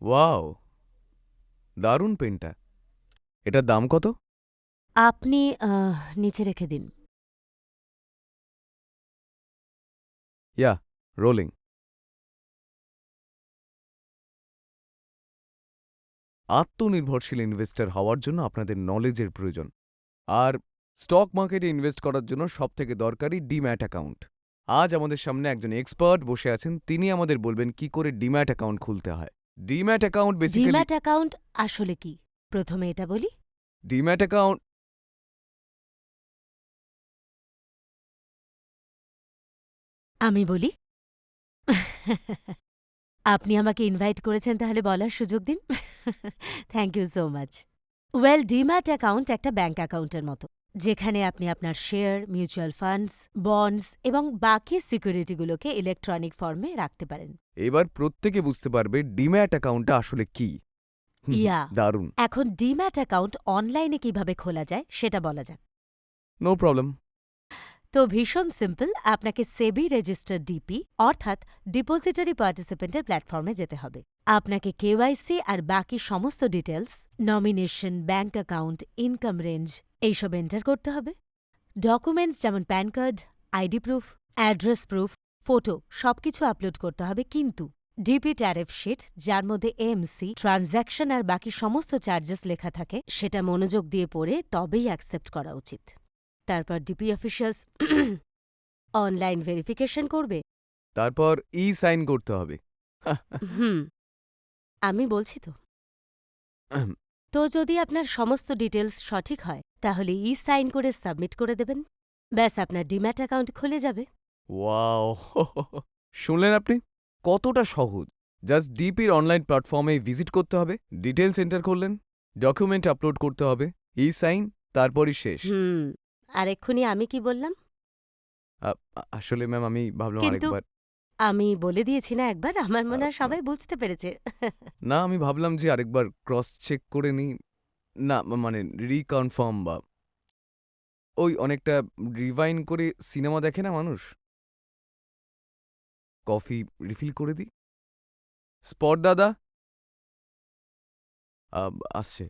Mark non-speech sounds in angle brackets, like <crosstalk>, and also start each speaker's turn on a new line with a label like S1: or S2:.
S1: Wow দারুণ পেনটা। এটার দাম কত?
S2: আপনি আহ, নিচে রেখে দিন।
S1: ইয়া রোলিং। আত্মনির্ভরশীল ইনভেস্টর হওয়ার জন্য আপনাদের নলেজের প্রয়োজন। আর স্টক মার্কেটে ইনভেস্ট করার জন্য সবথেকে দরকারি ডিম্যাট অ্যাকাউন্ট। আজ আমাদের সামনে একজন এক্সপার্ট বসে আছেন তিনি আমাদের বলবেন কি করে ডিম্যাট অ্যাকাউন্ট খুলতে হয়। Demat account basically
S2: demat account আসলে কি? প্রথমে এটা বলি।
S1: ডিম্যাট অ্যাকাউন্ট
S2: আমি বলি। আপনি আমাকে ইনভাইট করেছেন তাহলে বলার সুযোগ দিন। Thank you so much well demat account একটা ব্যাঙ্ক অ্যাকাউন্টের মতো। যেখানে আপনি আপনার শেয়ার মিউচুয়াল ফান্ডস বন্ডস এবং বাকি সিকিউরিটিগুলোকে ইলেকট্রনিক ফর্মে রাখতে পারেন।
S1: এবার প্রত্যেকে বুঝতে পারবে ডিম্যাট অ্যাকাউন্টটা আসলে কি।
S2: ইয়া।
S1: দারুণ।
S2: এখন ডিম্যাট অ্যাকাউন্ট অনলাইনে কীভাবে খোলা যায় সেটা বলা যাক।
S1: নো প্রবলেম
S2: তো ভীষণ সিম্পল আপনাকে সেবি রেজিস্টার ডিপি অর্থাৎ ডিপোজিটরি পার্টিসিপেন্টের প্ল্যাটফর্মে যেতে হবে। আপনাকে কেওয়াইসি আর বাকি সমস্ত details nomination bank account income range এইসব এন্টার করতে হবে। ডকুমেন্টস যেমন PAN card ID proof address proof photo সবকিছু আপলোড করতে হবে কিন্তু ডিপি ট্যারিফ শিট যার মধ্যে এমসি ট্রানজ্যাকশন আর বাকি সমস্ত চার্জেস লেখা থাকে সেটা মনোযোগ দিয়ে পড়ে তবেই অ্যাকসেপ্ট করা উচিত। তারপর ডিপি অফিসিয়ালস অনলাইন ভেরিফিকেশন করবে।
S1: তারপর ই সাইন করতে হবে। <laughs>
S2: হুম আমি বলছি তো। তো যদি আপনার সমস্ত ডিটেলস সঠিক হয় তাহলে ই সাইন করে সাবমিট করে দেবেন। ব্যাস আপনার ডিম্যাট অ্যাকাউন্ট খুলে যাবে।
S1: ওয়াও <laughs> শুনলেন আপনি? কতটা সহজ। জাস্ট ডিপির অনলাইন প্ল্যাটফর্মে ভিজিট করতে হবে ডিটেলস এন্টার করলেন ডকুমেন্ট আপলোড করতে হবে ই সাইন তারপরই শেষ।
S2: হুম আর এক্ষুনি আমি কি বললাম?
S1: আ- আ- আসলে ম্যাম আমি ভাবলাম
S2: কিন্তু-
S1: আরেকবার।
S2: আমি বলে দিয়েছি না একবার আমার মনে হয় সবাই বুঝতে পেরেছে।
S1: না আমি ভাবলাম যে আরেকবার ক্রস চেক করে নিই। না মানে রিকনফার্ম বা ওই অনেকটা রিভাইন করে সিনেমা দেখে না মানুষ? কফি রিফিল করে দিই? স্পট দাদা? আসছে।